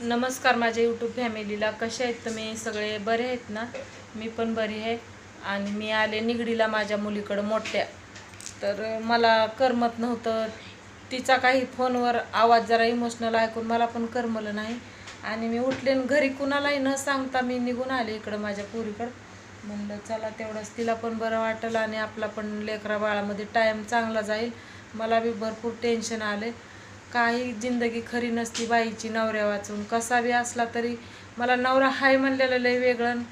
नमस्कार माझ्या यूट्यूब फॅमिलीला कसे आहेत तुम्ही? सगळे बरे आहेत ना? मी पण बरी आहे. आणि मी आले निगडीला माझ्या मुलीकडं मोठ्या. तर मला करमत नव्हतं. तिचा काही फोनवर आवाज जरा इमोशनल ऐकून मला पण करमलं नाही. आणि मी उठले घरी कुणालाही न सांगता मी निघून आले इकडं माझ्या पुरीकडं. म्हणलं चला तेवढंच. तिला पण बरं वाटेल आणि आपला पण लेकरा बाळामध्ये टाईम चांगला जाईल. मला बी भरपूर टेन्शन आले काही जिंदगी खरी नसती बाईची नवऱ्या वाचून. कसा बी असला तरी मला नवरा हाय म्हणलेलं लय वेगळं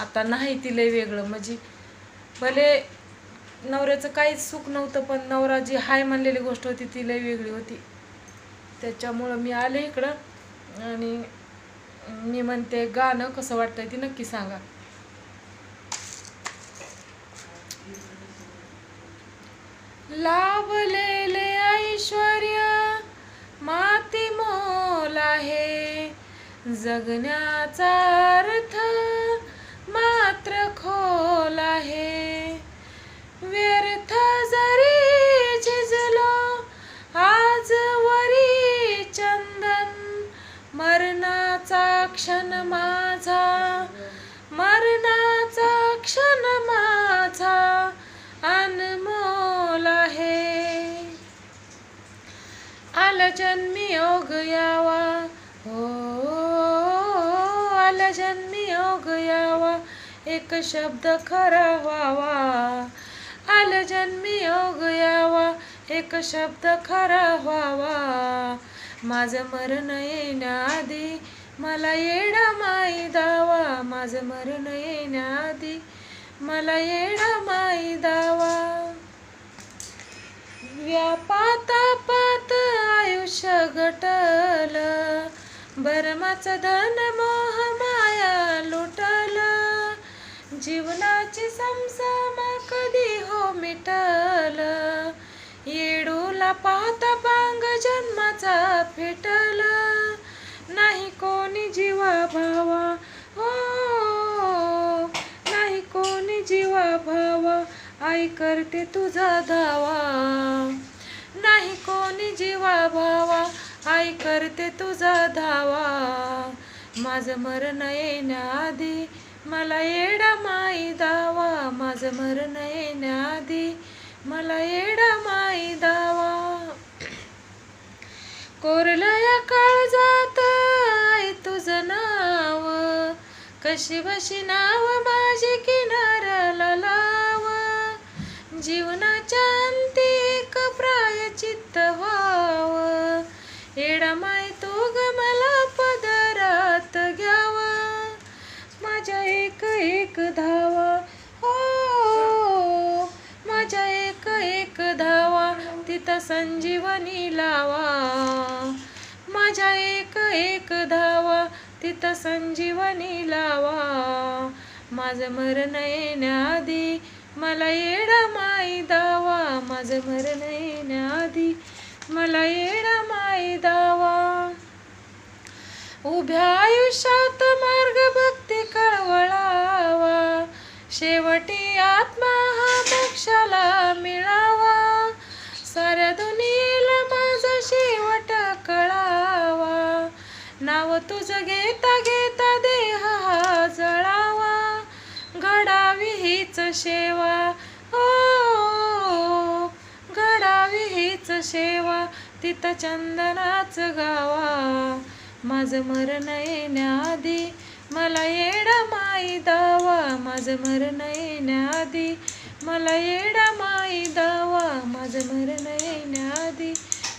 आता नाही ती लय वेगळं. म्हणजे भले नवऱ्याचं काहीच सुख नव्हतं पण नवरा जी हाय म्हणलेली गोष्ट होती ती लय वेगळी होती. त्याच्यामुळं मी आले इकडं आणि मी म्हणते गाणं कसं वाटतंय ती नक्की सांगा. लाभलेले ऐश्वर जगण्याचा अर्थ मात्र खोल आहे. व्यर्थ जरी झिजलो आज वरी चंदन मरणाचा क्षण माझा मरणाचा क्षण माझा अनमोल आहे. आला जन्मी योग यावा आला जन्मी हो योग यावा एक शब्द खरा व्हावा. आल्या जन्मी हो योग यावा एक शब्द खरा व्हावा. माझं मरण येण्याआधी मला येडा माई दावा. माझं मरण येण्याआधी मला येडा माई दावा. व्यापाता पात आयुष्य घटल बरमाचं धन मोह जीवनाची समसम कधी हो मिटल? येडूला पाहता बांग जन्माचा फेटल. नाही कोणी जीवा भावा हो. नाही कोणी जीवा भावा आई करते तुझा धावा. नाही कोणी जीवा भावा आई करते तुझा धावा. माझं मरण येण्याआधी मला येडा माई दावा माझं मरण येण्याआधी मला येडा माई दावा. कोरलया काळजात आई तुझं नाव कशी बशी नाव माझी किनाऱ्याला लाव. जीवनाच्या अंती एक प्रायचित्त व्हाव येडा माय तू एक धावा. हो माझ्या एक एक धावा. तिथं संजीवनी लावा. माझ्या एक एक धावा. तिथं संजीवनी लावा. माझं मरण येण्याआधी मला येडा माई दावा माझं मरण येण्याआधी मला येडा माई दावा उभ्या आयुष्यात शेवटी आत्मा हा मोक्षाला मिळावा. साऱ्या दुनियेला माझा शेवट कळावा. नाव तुझं घेता घेता देह हा जळावा. घडावी हीच सेवा. हो घडावी हीच सेवा. तिथं चंदनाच गावा. माझं मरण येण्याआधी मला येडा माई दावा माझं मरण येण्याआधी. मला येडा माई दावा माझं मरण येण्याआधी.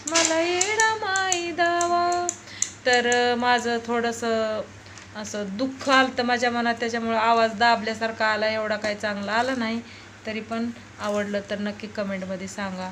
मला येडा माई दावा तर माझं थोडंसं असं दुःख आलं तर माझ्या मनात त्याच्यामुळं आवाज दाबल्यासारखा आला एवढा काही चांगला आला नाही. तरी पण आवडलं तर नक्की कमेंटमध्ये सांगा.